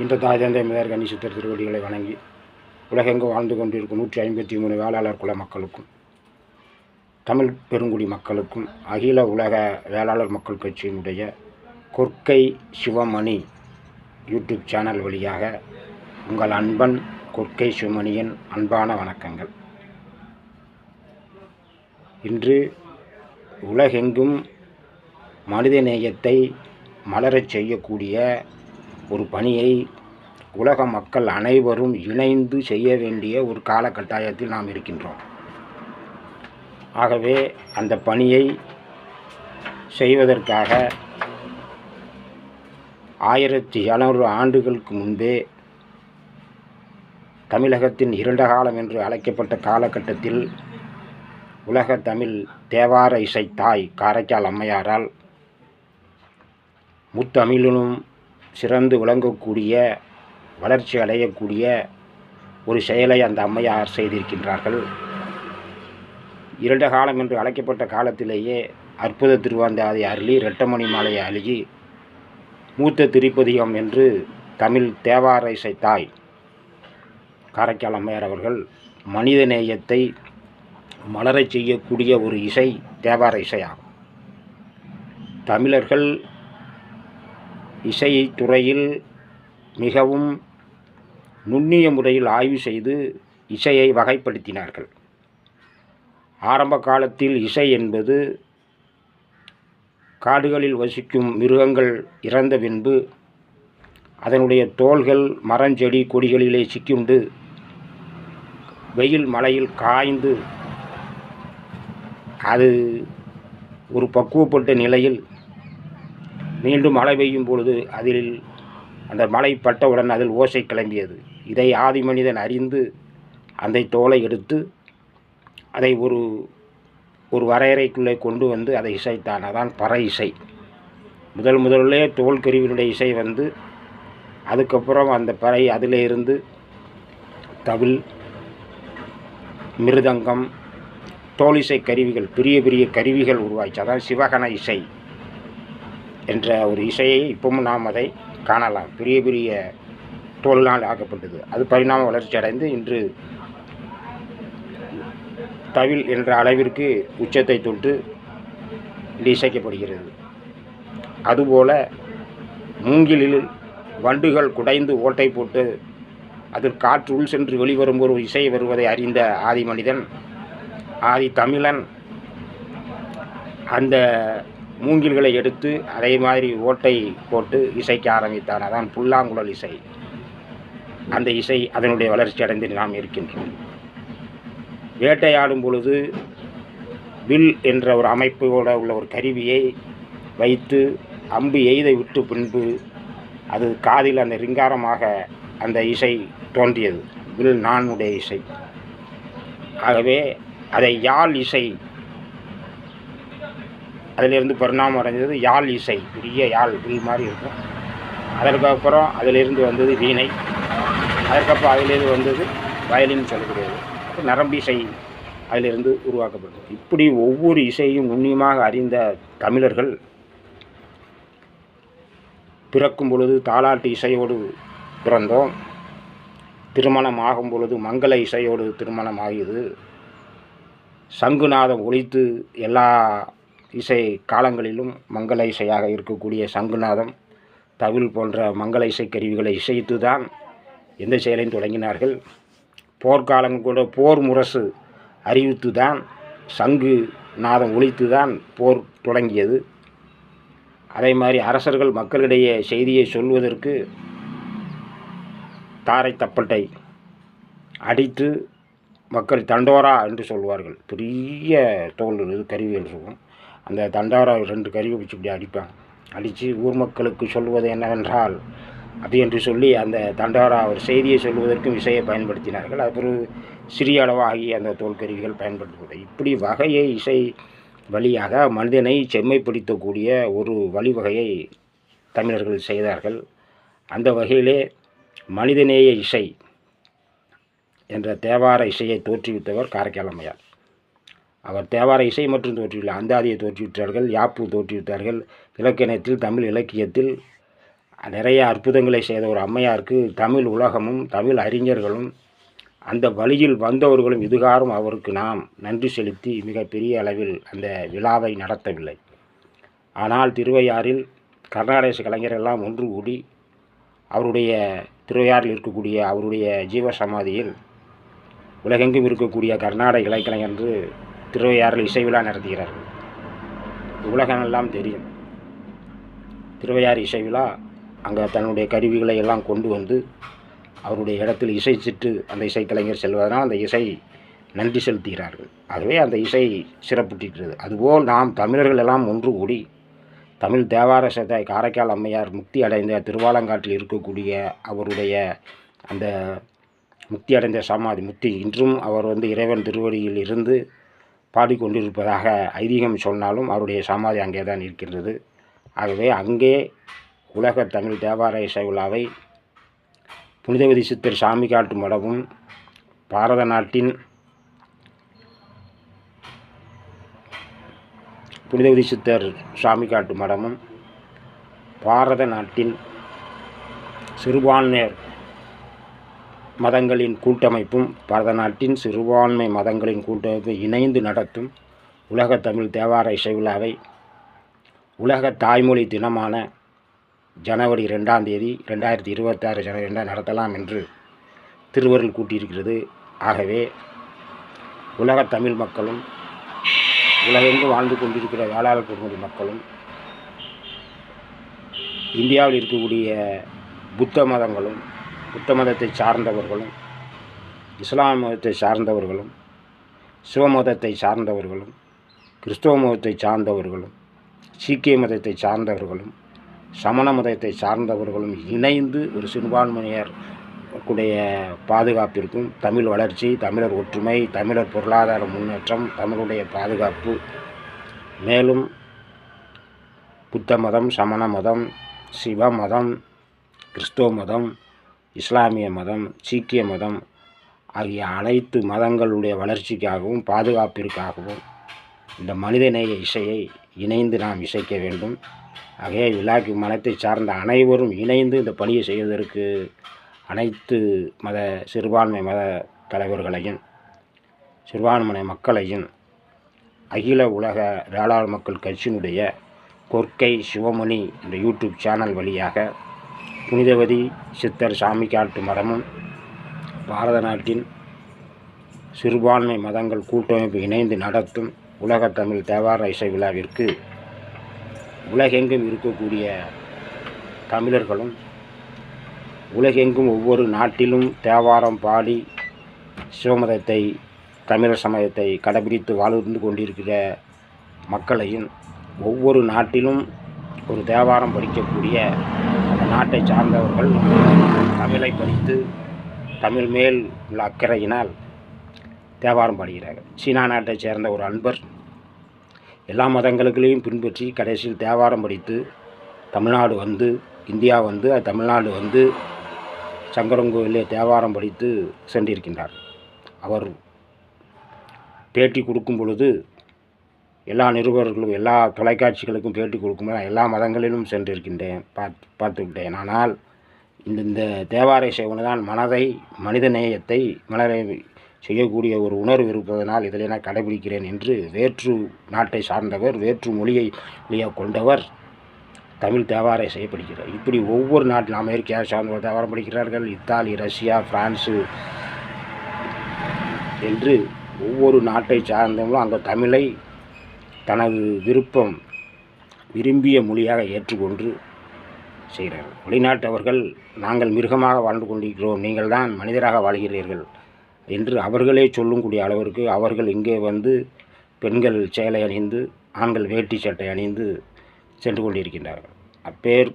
இன்று தாய் தந்தை முதற் கணி சித்தர் திருவடிகளை வணங்கி உலகெங்கு வாழ்ந்து கொண்டிருக்கும் நூற்றி ஐம்பத்தி மூணு வேளாளர் குல மக்களுக்கும் தமிழ் பெருங்குடி மக்களுக்கும் அகில உலக வேளாளர் மக்கள் கட்சியினுடைய கொற்கை சிவமணி யூடியூப் சேனல் வழியாக உங்கள் அன்பன் கொற்கை சிவமணியின் அன்பான வணக்கங்கள். இன்று உலகெங்கும் மனிதநேயத்தை மலரச் செய்யக்கூடிய ஒரு பணியை உலக மக்கள் அனைவரும் இணைந்து செய்ய வேண்டிய ஒரு காலகட்டாயத்தில் நாம் இருக்கின்றோம். ஆகவே அந்த பணியை செய்வதற்காக ஆயிரத்தி எழுநூறு ஆண்டுகளுக்கு முன்பே தமிழகத்தின் இரண்ட காலம் என்று அழைக்கப்பட்ட காலகட்டத்தில் உலக தமிழ் தேவார இசை தாய் காரைக்கால் அம்மையாரால் முத்தமிழிலும் சிறந்து விளங்கக்கூடிய வளர்ச்சி அடையக்கூடிய ஒரு செயலை அந்த அம்மையார் செய்திருக்கின்றார்கள். இரண்ட காலம் என்று அழைக்கப்பட்ட காலத்திலேயே அற்புத திருவாந்தாதை அருளி ரெட்டமணி மாலையை அழுகி மூத்த திருப்பதிகம் என்று தமிழ் தேவார இசைத்தாய் தாய் காரைக்கால் அம்மையார் அவர்கள் மனித நேயத்தை மலரச் செய்யக்கூடிய ஒரு இசை தேவார இசையாகும் தமிழர்கள் இசை துறையில் மிகவும் நுண்ணிய முறையில் ஆய்வு செய்து இசையை வகைப்படுத்தினார்கள். ஆரம்ப காலத்தில் இசை என்பது காடுகளில் வசிக்கும் மிருகங்கள் இறந்த பின்பு அதனுடைய தோள்கள் மரஞ்செடி கொடிகளிலே சிக்கிண்டு வெயில் மழையில் காய்ந்து அது ஒரு பக்குவப்பட்ட நிலையில் மீண்டும் மழை பெய்யும் பொழுது அதில் அந்த மழை பட்டவுடன் அதில் ஓசை கிளம்பியது. இதை ஆதி மனிதன் அறிந்து அந்த தோலை எடுத்து அதை ஒரு ஒரு வரையறைக்குள்ளே கொண்டு வந்து அதை இசைத்தான். அதான் பறை இசை. முதல் முதலிலே தோல் கருவியினுடைய இசை வந்து அதுக்கப்புறம் அந்த பறை அதிலே இருந்து தவில் மிருதங்கம் தோலிசை கருவிகள் பெரிய பெரிய கருவிகள் உருவாச்சு அதான் சிவகன இசை. என்ற ஒரு இசையை இப்பவும் நாம் அதை காணலாம். பெரிய பெரிய தோல்னால் ஆக்கப்பட்டது. அது பரிணாம வளர்ச்சி அடைந்து இன்று தவில் என்ற அளவிற்கு உச்சத்தை தொட்டு இன்று இசைக்கப்படுகிறது. அதுபோல மூங்கிலில் வண்டுகள் குடைந்து ஓட்டை போட்டு அதில் காற்று உள் சென்று வெளிவரும் ஒரு இசை வருவதை அறிந்த ஆதி மனிதன் ஆதி தமிழன் அந்த மூங்கில்களை எடுத்து அதே மாதிரி ஓட்டை போட்டு இசைக்க ஆரம்பித்தான் அதான் புல்லாங்குழல் இசை. அந்த இசை அதனுடைய வளர்ச்சி அடைந்து நாம் இருக்கின்றோம். வேட்டையாடும் பொழுது வில் என்ற ஒரு அமைப்போடு உள்ள ஒரு கருவியை வைத்து அம்பு எய்தை விட்டு பின்பு அது காதில் அந்த ரிங்காரமாக அந்த இசை தோன்றியது. வில் நானுடைய இசை. ஆகவே அதை யாழ் இசை அதிலிருந்து பரிணாமம் அடைஞ்சது யாழ் இசை பெரிய யாழ் வில் மாதிரி இருக்கும். அதற்கப்புறம் அதிலிருந்து வந்தது வீணை. அதற்கப்புறம் அதிலிருந்து வந்தது வயலின் சொல்லக்கூடியது. அப்புறம் நரம்பு இசை அதிலிருந்து உருவாக்கப்பட்டது. இப்படி ஒவ்வொரு இசையும் நுண்ணியமாக அறிந்த தமிழர்கள் பிறக்கும் பொழுது தாலாட்டு இசையோடு பிறந்தோம். திருமணம் ஆகும் பொழுது மங்கள இசையோடு திருமணம் ஆகியது சங்குநாதம் ஒழித்து எல்லா இசை காலங்களிலும் மங்கள இசையாக இருக்கக்கூடிய சங்குநாதம் தவில் போன்ற மங்கள இசை கருவிகளை இசைத்து தான் எந்த செயலையும் தொடங்கினார்கள். போர்க்காலம் கூட போர் முரசு அறிவித்து தான் சங்கு நாதம் ஒழித்து தான் போர் தொடங்கியது. அதே மாதிரி அரசர்கள் மக்களிடையே செய்தியை சொல்வதற்கு தாரை தப்பட்டை அடித்து மக்கள் தண்டோரா என்று சொல்வார்கள். பெரிய தோல் இது கருவி என்று சொல்லுவோம் அந்த தண்டோரா ரெண்டு கருவி வச்சு இப்படி அடிப்பாங்க அடித்து ஊர் மக்களுக்கு சொல்வது என்னவென்றால் அப்படி என்று சொல்லி அந்த தண்டாரா ஒரு செய்தியை சொல்வதற்கும் இசையை பயன்படுத்தினார்கள். அது ஒரு சிறிய அளவாகி அந்த தோல் கருவிகள் பயன்படுத்தக்கூடிய இப்படி வகையை இசை வழியாக மனிதனை செம்மைப்படுத்தக்கூடிய ஒரு வழிவகையை தமிழர்கள் செய்தார்கள். அந்த வகையிலே மனிதநேய இசை என்ற தேவார இசையை தோற்றுவித்தவர் காரைக்கால் அம்மையார். அவர் தேவார இசை மற்றும் தோற்றியுள்ள அந்தாதியை தோற்றுவித்தார்கள் யாப்பு தோற்றுவித்தார்கள் இலக்கணத்தில் தமிழ் இலக்கியத்தில் நிறைய அற்புதங்களை செய்த ஒரு அம்மையாருக்கு தமிழ் உலகமும் தமிழ் அறிஞர்களும் அந்த வழியில் வந்தவர்களும் இதுகாரும் அவருக்கு நாம் நன்றி செலுத்தி மிகப்பெரிய அளவில் அந்த விழாவை நடத்தவில்லை. ஆனால் திருவையாறில் கர்நாடக கலைஞரெல்லாம் ஒன்று கூடி அவருடைய திருவையாறில் இருக்கக்கூடிய அவருடைய ஜீவ சமாதியில் உலகெங்கும் இருக்கக்கூடிய கர்நாடக இலைக்கலைஞர் என்று திருவையாறில் இசை விழா நடத்துகிறார்கள் உலகமெல்லாம் தெரியும். திருவையாறு இசை விழா அங்கே தன்னுடைய கருவிகளை எல்லாம் கொண்டு வந்து அவருடைய இடத்தில் இசை சிட்டு அந்த இசைக்கலைஞர் செல்வதனால் அந்த இசை நன்றி செலுத்துகிறார்கள். ஆகவே அந்த இசை சிறப்புட்டிருக்கிறது அதுபோல் நாம் தமிழர்கள் எல்லாம் ஒன்று கூடி தமிழ் தேவார சதை காரைக்கால் அம்மையார் முக்தி அடைந்த திருவாலங்காட்டில் இருக்கக்கூடிய அவருடைய அந்த முக்தி அடைந்த சமாதி முக்தி இன்றும் அவர் வந்து இறைவன் திருவடியில் இருந்து பாடிக்கொண்டிருப்பதாக ஐதீகம் சொன்னாலும் அவருடைய சமாதி அங்கே தான் இருக்கின்றது. ஆகவே அங்கே உலக தமிழ் தேவாலய இசை விழாவை புனிதவதி சித்தர் சாமி காட்டும் மடமும் பாரத நாட்டின் புனிதவதி சித்தர் சாமி காட்டும் மடமும் பாரத நாட்டின் சிறுபான்மையர் மதங்களின் கூட்டமைப்பும் பரத நாட்டின் சிறுபான்மை மதங்களின் கூட்டமைப்பும் இணைந்து நடத்தும் உலக தமிழ் தேவார இசை விழாவை உலக தாய்மொழி தினமான ஜனவரி ரெண்டாம் தேதி ரெண்டாயிரத்தி இருபத்தாறு ஜனவரி ரெண்டாம் நடத்தலாம் என்று திருவருள் கூட்டியிருக்கிறது. ஆகவே உலக தமிழ் மக்களும் உலகெங்கும் வாழ்ந்து கொண்டிருக்கிற வேளாளர் பெருமொழி மக்களும் இந்தியாவில் இருக்கக்கூடிய புத்த மதங்களும் புத்த மதத்தை சார்ந்தவர்களும் இஸ்லாம் மதத்தை சார்ந்தவர்களும் சிவமதத்தை சார்ந்தவர்களும் கிறிஸ்தவ மதத்தை சார்ந்தவர்களும் சீக்கிய மதத்தை சார்ந்தவர்களும் சமண மதத்தை சார்ந்தவர்களும் இணைந்து ஒரு சிறுபான்மையர் கூடிய பாதுகாப்பிற்கும் தமிழ் வளர்ச்சி தமிழர் ஒற்றுமை தமிழர் பொருளாதார முன்னேற்றம் தமிழுடைய பாதுகாப்பு. மேலும் புத்த மதம் சமண மதம் சிவ மதம் கிறிஸ்துவ மதம் இஸ்லாமிய மதம் சீக்கிய மதம் ஆகிய அனைத்து மதங்களுடைய வளர்ச்சிக்காகவும் பாதுகாப்பிற்காகவும் இந்த மனிதநேய இசையை இணைந்து நாம் இசைக்க வேண்டும். ஆகைய விழாக்கு மதத்தை சார்ந்த அனைவரும் இணைந்து இந்த பணியை செய்வதற்கு அனைத்து மத சிறுபான்மை மத தலைவர்களையும் சிறுபான்மை மக்களையும் அகில உலக வேளாண் மக்கள் கட்சியினுடைய கொற்கை சிவமணி என்ற யூடியூப் சேனல் வழியாக புனிதவதி சித்தர் சாமி காட்டு மரமும் பாரத நாட்டின் சிறுபான்மை மதங்கள் கூட்டமைப்பு இணைந்து நடத்தும் உலகத் தமிழ் தேவார இசை விழாவிற்கு உலகெங்கும் இருக்கக்கூடிய தமிழர்களும் உலகெங்கும் ஒவ்வொரு நாட்டிலும் தேவாரம் பாடி சிவமதத்தை தமிழர் சமயத்தை கடைபிடித்து வாழ்ந்து கொண்டிருக்கிற மக்களையும் ஒவ்வொரு நாட்டிலும் ஒரு தேவாரம் படிக்கக்கூடிய அந்த நாட்டை சார்ந்தவர்கள் தமிழை படித்து தமிழ் மேல் உள்ள அக்கறையினால் தேவாரம் பாடுகிறார்கள். சீனா நாட்டைச் சேர்ந்த ஒரு அன்பர் எல்லா மதங்களுக்களையும் பின்பற்றி கடைசியில் தேவாரம் படித்து தமிழ்நாடு வந்து இந்தியா வந்து அது தமிழ்நாடு வந்து சங்கரங்கோவிலே தேவாரம் படித்து சென்றிருக்கின்றார். அவர் பேட்டி கொடுக்கும் பொழுது எல்லா நிருபர்களும் எல்லா தொலைக்காட்சிகளுக்கும் பேட்டி கொடுக்கும்போது எல்லா மதங்களிலும் சென்றிருக்கின்றேன். பார்த்து பார்த்துக்கிட்டேன் ஆனால் இந்த இந்த தேவாரை சேவனு தான் மனதை மனித நேயத்தை மலரை செய்யக்கூடிய ஒரு உணர்வு இருப்பதனால் இதில் நான் கடைபிடிக்கிறேன் என்று வேற்று நாட்டை சார்ந்தவர் வேற்று மொழியை மொழியை கொண்டவர் தமிழ் தேவாரை செய்யப்படுகிறார். இப்படி ஒவ்வொரு நாட்டில் அமெரிக்கா சார்ந்தவர் தேவாரம் படிக்கிறார்கள். இத்தாலி ரஷ்யா பிரான்ஸு என்று ஒவ்வொரு நாட்டை சார்ந்தவங்களும் அந்த தமிழை தனது விருப்பம் விரும்பிய மொழியாக ஏற்றுக்கொண்டு செய்கிறார்கள் வெளிநாட்டவர்கள் நாங்கள் மிருகமாக வாழ்ந்து கொண்டிருக்கிறோம். நீங்கள் தான் மனிதராக வாழ்கிறீர்கள் என்று அவர்களே சொல்லக்கூடிய அளவிற்கு அவர்கள் இங்கே வந்து பெண்கள் சேலை அணிந்து ஆண்கள் வேட்டி சட்டை அணிந்து சென்று கொண்டிருக்கின்றார்கள். அப்பேர்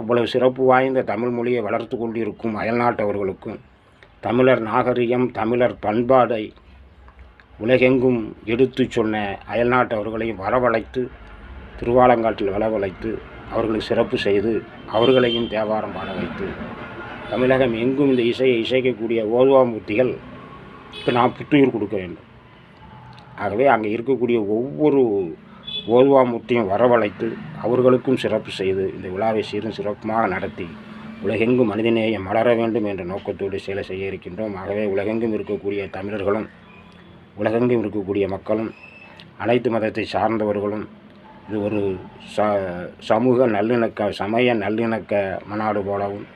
அவ்வளவு சிறப்பு வாய்ந்த தமிழ் மொழியை வளர்த்து கொண்டிருக்கும் அயல்நாட்டவர்களுக்கும் தமிழர் நாகரிகம் தமிழர் பண்பாடை உலகெங்கும் எடுத்து சொன்ன அயல்நாட்டவர்களையும் வரவழைத்து திருவாலங்காட்டில் வரவழைத்து அவர்களுக்கு சிறப்பு செய்து அவர்களையும் தேவாரம் பாட வைத்து. தமிழகம் எங்கும் இந்த இசையை இசைக்கக்கூடிய ஓதுவாமூர்த்திகள் நாம் புத்துயிர் கொடுக்க வேண்டும். ஆகவே அங்கே இருக்கக்கூடிய ஒவ்வொரு ஓதுவாமூர்த்தியும் வரவழைத்து அவர்களுக்கும் சிறப்பு செய்து இந்த விழாவை சீரும் சிறப்புமாக நடத்தி உலகெங்கும் மனிதநேயம் மலர வேண்டும் என்ற நோக்கத்தோடு செயலை செய்ய இருக்கின்றோம். ஆகவே உலகெங்கும் இருக்கக்கூடிய தமிழர்களும் உலகெங்கும் இருக்கக்கூடிய மக்களும் அனைத்து மதத்தை சார்ந்தவர்களும் இது ஒரு ச சமூக நல்லிணக்க சமய நல்லிணக்க மாநாடு போலவும்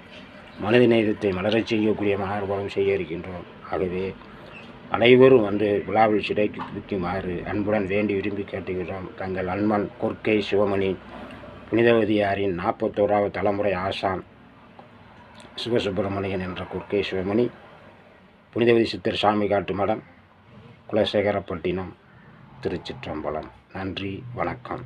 மனித நேயத்தை மலரச் செய்யக்கூடிய மாநாடு போலவும் செய்ய இருக்கின்றோம். ஆகவே அனைவரும் வந்து விழாவில் சிறைக்கு குதிக்குமாறு அன்புடன் வேண்டி விரும்பி கேட்டுகிறோம் தங்கள் அன்பன் கொர்க்கை சிவமணி புனிதவதியாரின் நாற்பத்தோராவது தலைமுறை ஆசான் சிவசுப்பிரமணியன் என்ற கொர்க்கை சிவமணி புனிதவதி சித்தர் சாமி காட்டு மடம் குலசேகரப்பட்டினம் திருச்சிற்றம்பலம். நன்றி வணக்கம்.